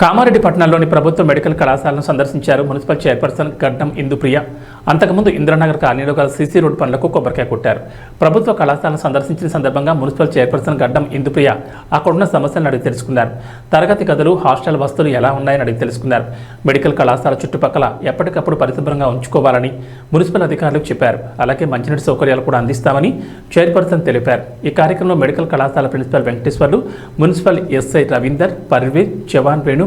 కామారెడ్డి పట్టణంలోని ప్రభుత్వ మెడికల్ కళాశాలను సందర్శించారు మున్సిపల్ చైర్పర్సన్ గడ్డం ఇందుప్రియ. అంతకుముందు ఇంద్రనగర్ కాలనీలో గల సీసీ రోడ్ పనులకు కొబ్బరికాయ కొట్టారు. ప్రభుత్వ కళాశాలను సందర్శించిన సందర్భంగా మున్సిపల్ చైర్పర్సన్ గడ్డం ఇందుప్రియ అక్కడున్న సమస్యలను అడిగి తెలుసుకున్నారు. తరగతి గదులు హాస్టల్ వస్తువులు ఎలా ఉన్నాయని అడిగి తెలుసుకున్నారు. మెడికల్ కళాశాల చుట్టుపక్కల ఎప్పటికప్పుడు పరిశుభ్రంగా ఉంచుకోవాలని మున్సిపల్ అధికారులకు చెప్పారు. అలాగే మంచినీటి సౌకర్యాలు కూడా అందిస్తామని చైర్పర్సన్ తెలిపారు. ఈ కార్యక్రమంలో మెడికల్ కళాశాల principal Venkateswarlu municipal SI Ravinder పర్వీర్ జవాన్ వేణు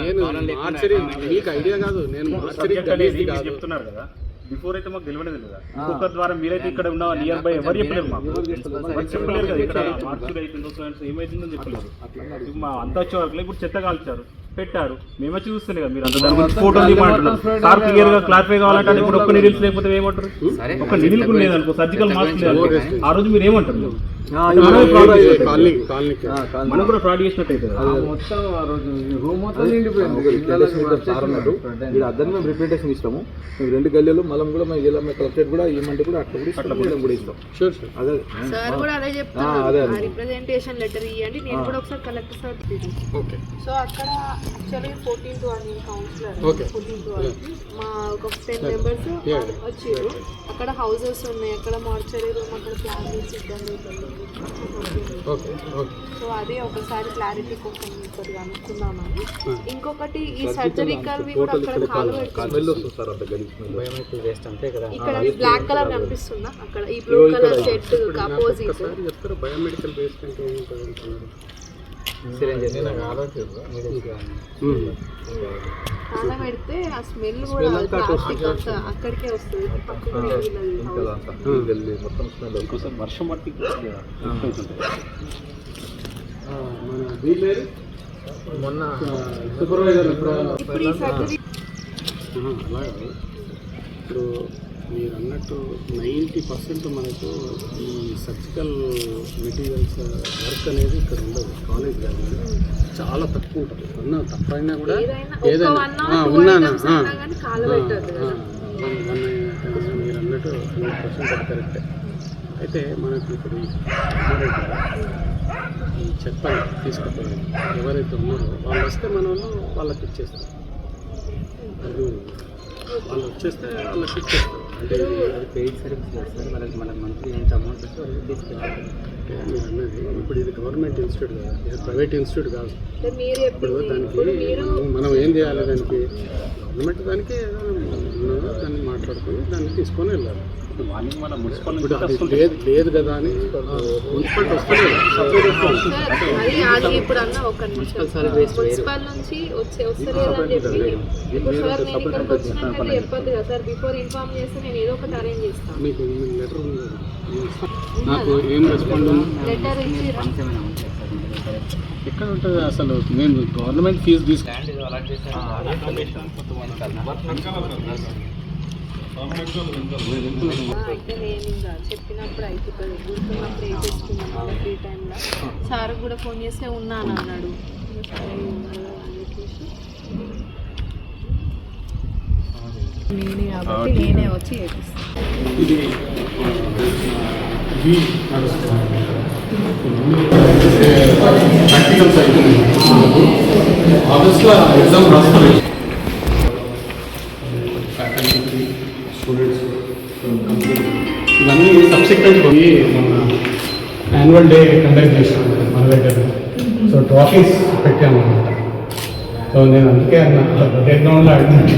నేను మార్చరీ మీకు ఐడియా కాదు. నేను మార్చరీ సబ్జెక్ట్ గలీజ్ అనేది మీరు కాదు చెప్తున్నారు కదా. బిఫోర్ అయితే మాకు తెలియలేదు కదా. ఒక్కొక్క ద్వారా మీరైతే ఇక్కడ ఉన్న నియర్ బై ఎవరు చెప్పలేరు మాకు. మరి చెప్పలేరు కదా ఇక్కడ మార్చుడు అవుతుందో సో అండ్ సో ఏమైతుందో ఇప్పుడు మా అంతా వచ్చే వరకు ఇప్పుడు చెత్త కాల్చారు పెట్టారు. మేము చూస్తలే కదా మీరు అంత దాని గురించి ఫోటో తీయమంటున్నారు సార్ క్లియర్గా క్లారిఫై కావాలంటే అది ఇప్పుడు ఒక్క నిడిల్స్ లేకపోతే ఏమంటారు? ఒక నిడిల్ కూడా లేదనుకో సర్జికల్ మాస్క్ లేదు. ఆ రోజు మీరు ఏమంటారు? మనం కూడా ఫ్రాడ్ చేసినట్టు అయితే కదా? మొత్తం ఆ రోజు రూమ్ మొత్తం నిండిపోయింది. అద్దరిని మేము రిప్రజెంటేషన్ ఇస్తాము మేము రెండు గల్లీలు మలం కూడా మేము ఇలా మేము కలెక్టరేట్ కూడా ఇవ్వమంటే కూడా అట్లా కూడా ఇస్తాం వీళ్ళని కూడా ఇస్తాం షూర్ షూర్ అదే సార్ కూడా అదే ఆ, అదే, రిప్రజెంటేషన్ లెటర్ ఇవ్వండి నేను కూడా ఒకసారి కలెక్టర్ సార్ ఓకే సో అక్కడ యాక్చువల్లీ ఫోర్టీన్ టు అని కౌన్సిలర్. ఫోర్టీన్ టు మా ఒక టెన్ మెంబర్స్. వచ్చారు. అక్కడ హౌసెస్ ఉన్నాయి. అక్కడ మార్చరీ రూమ్ అక్కడ ప్లాన్ చేసి ఇబ్బంది ఓకే సో అది ఒకసారి క్లారిటీ కోసం కొద్దిగా అనుకున్నామని ఇంకొకటి ఈ సర్జరికల్ కూడా అక్కడ కాలు ఇక్కడ బ్లాక్ కలర్ కనిపిస్తుందా? అక్కడ ఈ blue colour shirt opposite biomedical based అంటే పెడితే ఆ స్మెల్ కూడా అక్కడికే వస్తుంది. మొత్తం వర్షం పట్టి ఆ, మన డీలర్ మొన్న సూపర్వైజర్ ఇప్పుడు మీరు అన్నట్టు నైంటీ పర్సెంట్ మనకు ఈ సర్జికల్ మెటీరియల్స్ వర్క్ అనేది ఇక్కడ ఉండదు. కాలేజ్ కానీ చాలా తక్కువ ఉంటుంది. అన్న తప్పైనా కూడా ఏదైనా ఉన్నానా మీరు అన్నట్టు హండ్రెడ్ పర్సెంట్ అది కరెక్టే అయితే మనకి ఇప్పుడు ఈ చెత్త తీసుకుపోయారు ఎవరైతే ఉన్నారో వాళ్ళు వస్తే మనం వాళ్ళకి ఇచ్చేస్తాం. అది వాళ్ళు వచ్చేస్తే వాళ్ళకి ఇచ్చేస్తాం. అంటే ఇది పెయిడ్ సర్వీస్ సార్ వాళ్ళకి మనకి మంత్లీ ఎంత అమౌంట్ వస్తే వాళ్ళకి తీసుకెళ్ళాలి. మీరు అన్నది ఇప్పుడు ఇది గవర్నమెంట్ ఇన్స్టిట్యూట్ కాదు ఇది ప్రైవేట్ ఇన్స్టిట్యూట్ కాదు. ఇప్పుడు దానికి మనం- ఏం చేయాలి దానికి? గవర్నమెంట్ దానికి దాన్ని మాట్లాడుకొని దాన్ని తీసుకొని వెళ్ళాలి. మార్నింగ్ మన మున్సిపల్ ఇప్పుడు అది లేదు లేదు కదా అని మున్సిపాలిటీ వస్తలేదు. ఇప్పుడు అన్న ఒక నిమిషం. మున్సిపల్ నుంచి వచ్చే వస్తలేదు అని చెప్పి ఇప్పుడు సార్ నేను ఇక్కడికి వచ్చినాక చెప్పొద్దు కదా సార్. బిఫోర్ ఇన్ఫార్మ్ చేస్తే నేను ఏదో ఒకటి అరేంజ్ చేస్తాను. మీకు లెటర్ ఉంది కదా? నాకు ఏం రెస్పాండ్ లెటర్? ఎక్కడ ఉంటుంది అసలు? మేము గవర్నమెంట్ ఫీజు తీసుకు అయితే నేను ఇంకా చెప్పినప్పుడు అయిపోతుంది. గుర్తున్నప్పుడు ఏం చేసుకున్నాం ఫ్రీ టైంలో. సార్ కూడా ఫోన్ చేస్తే ఉన్నాను అన్నాడు. నేనే కాబట్టి నేనే వచ్చి చేపిస్తాను. ఇది వి నడుస్తుంది. ప్రాక్టికల్ సైకిల్ ఆగస్ట్లో ఎగ్జామ్ రాస్తారు పోయి మొన్న యాన్యువల్ డే కండక్ట్ చేసాం మన దగ్గర సో ట్రాఫీస్ పెట్టాము అనమాట సో నేను అందుకే అన్న బ్యాక్గ్రౌండ్లో అడిగినట్టు